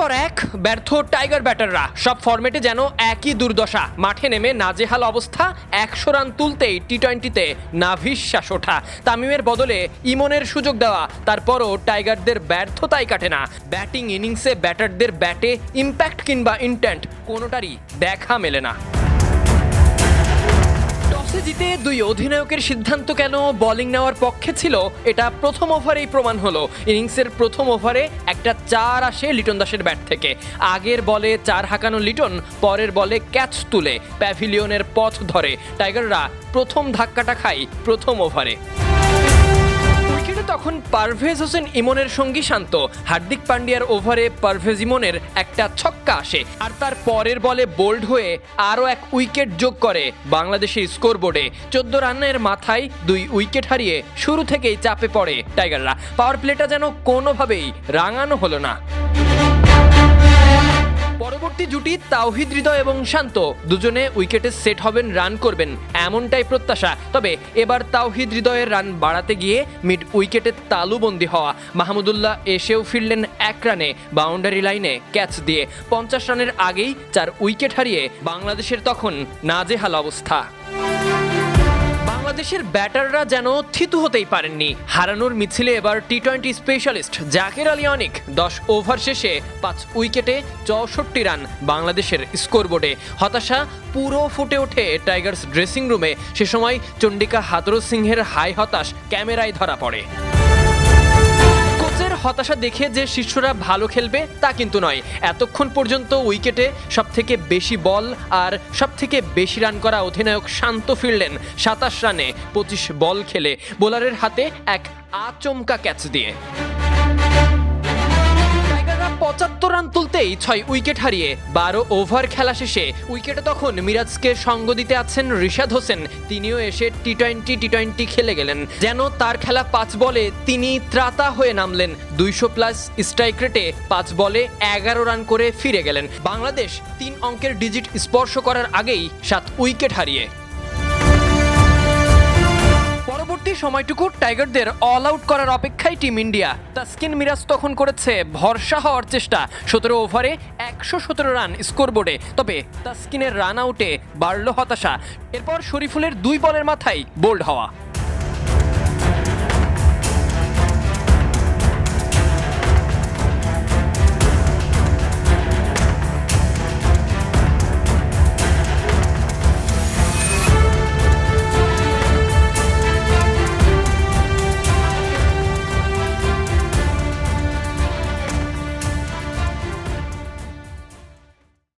পর এক ব্যর্থ টাইগার ব্যাটাররা। সব ফর্মেটে যেন একই দুর্দশা। মাঠে নেমে নাজেহাল অবস্থা, একশো রান তুলতেই টি টোয়েন্টিতে নাভিশ্বাস ওঠা। তামিমের বদলে ইমনের সুযোগ দেওয়া, তারপরও টাইগারদের ব্যর্থতাই কাটে না। ব্যাটিং ইনিংসে ব্যাটারদের ব্যাটে ইম্প্যাক্ট কিংবা ইন্টেন্ট কোনোটারই দেখা মেলে না। দুই অধিনায়কের সিদ্ধান্ত কেন বোলিং নেওয়ার পক্ষে ছিল, এটা প্রথম ওভারেই প্রমাণ হলো। ইনিংসের প্রথম ওভারে একটা চার আসে লিটন দাসের ব্যাট থেকে। আগের বলে চার হাঁকানো লিটন, পরের বলে ক্যাচ তুলে প্যাভিলিয়নের পথ ধরে। টাইগাররা প্রথম ধাক্কাটা খায় প্রথম ওভারে। তখন পারভেজ হোসেন ইমনের সঙ্গী শান্ত। হার্দিক পান্ডিয়ার ওভারে পারভেজ ইমনের একটা ছক্কা আসে আর তার পরের বলে বোল্ড হয়ে আরও এক উইকেট যোগ করে বাংলাদেশের স্কোরবোর্ডে। চোদ্দ রানের মাথায় দুই উইকেট হারিয়ে শুরু থেকেই চাপে পড়ে টাইগাররা। পাওয়ার প্লেটা যেন কোনোভাবেই রাঙানো হলো না। পরবর্তী জুটি তাওহিদ হৃদয় এবং শান্ত। দুজনে উইকেটে সেট হবেন, রান করবেন, এমনটাই প্রত্যাশা। তবে এবার তাওহিদ হৃদয়ের রান বাড়াতে গিয়ে মিড উইকেটে তালুবন্দি হওয়া। মাহমুদুল্লাহ এসেও ফিরলেন এক রানে, বাউন্ডারি লাইনে ক্যাচ দিয়ে। পঞ্চাশ রানের আগেই চার উইকেট হারিয়ে বাংলাদেশের তখন নাজেহাল অবস্থা। বাংলাদেশের ব্যাটাররা যেন থিতু হতেই পারেননি। হারানোর মিছিলে এবার T twenty specialist Zakir Ali Anik দশ ওভার শেষে পাঁচ উইকেটে চৌষট্টি রান বাংলাদেশের স্কোরবোর্ডে। হতাশা পুরো ফুটে ওঠে টাইগার্স ড্রেসিং রুমে সে সময় চণ্ডিকা হাতরো সিংহের হাই হতাশ ক্যামেরায় ধরা পড়ে। হতাশা দেখে যে শিষ্যরা ভালো খেলবে, তা কিন্তু নয়। এতক্ষণ পর্যন্ত উইকেটে সব থেকে বেশি বল আর সব থেকে বেশি রান করা অধিনায়ক শান্ত ফিরলেন সাতাশ রানে, পঁচিশ বল খেলে। বোলারের হাতে এক আচমকা ক্যাচ দিয়ে। পঁচাত্তর রান তুলতেই ছয় উইকেট হারিয়ে বারো ওভার খেলা শেষে উইকেটে তখন মিরাজকে সঙ্গ দিতে আছেন রিশাদ হোসেন। তিনিও এসে টি টোয়েন্টি টি টোয়েন্টি খেলে গেলেন। যেন তার খেলা পাঁচ বলে তিনি ত্রাতা হয়ে নামলেন। দুইশো প্লাস স্ট্রাইক রেটে পাঁচ বলে এগারো রান করে ফিরে গেলেন। বাংলাদেশ তিন অঙ্কের ডিজিট স্পর্শ করার আগেই সাত উইকেট হারিয়ে। সময়টুকু টাইগারদের অল আউট করার অপেক্ষায় টিম ইন্ডিয়া তাসকিন মিরাজ তখন করেছে ভরসা হওয়ার চেষ্টা। সতেরো ওভারে একশো সতেরো রান স্কোরবোর্ডে তবে তাসকিনের রান আউটে বাড়ল হতাশা। এরপর শরীফুলের দুই বলের মাথায় বোল্ড হওয়া।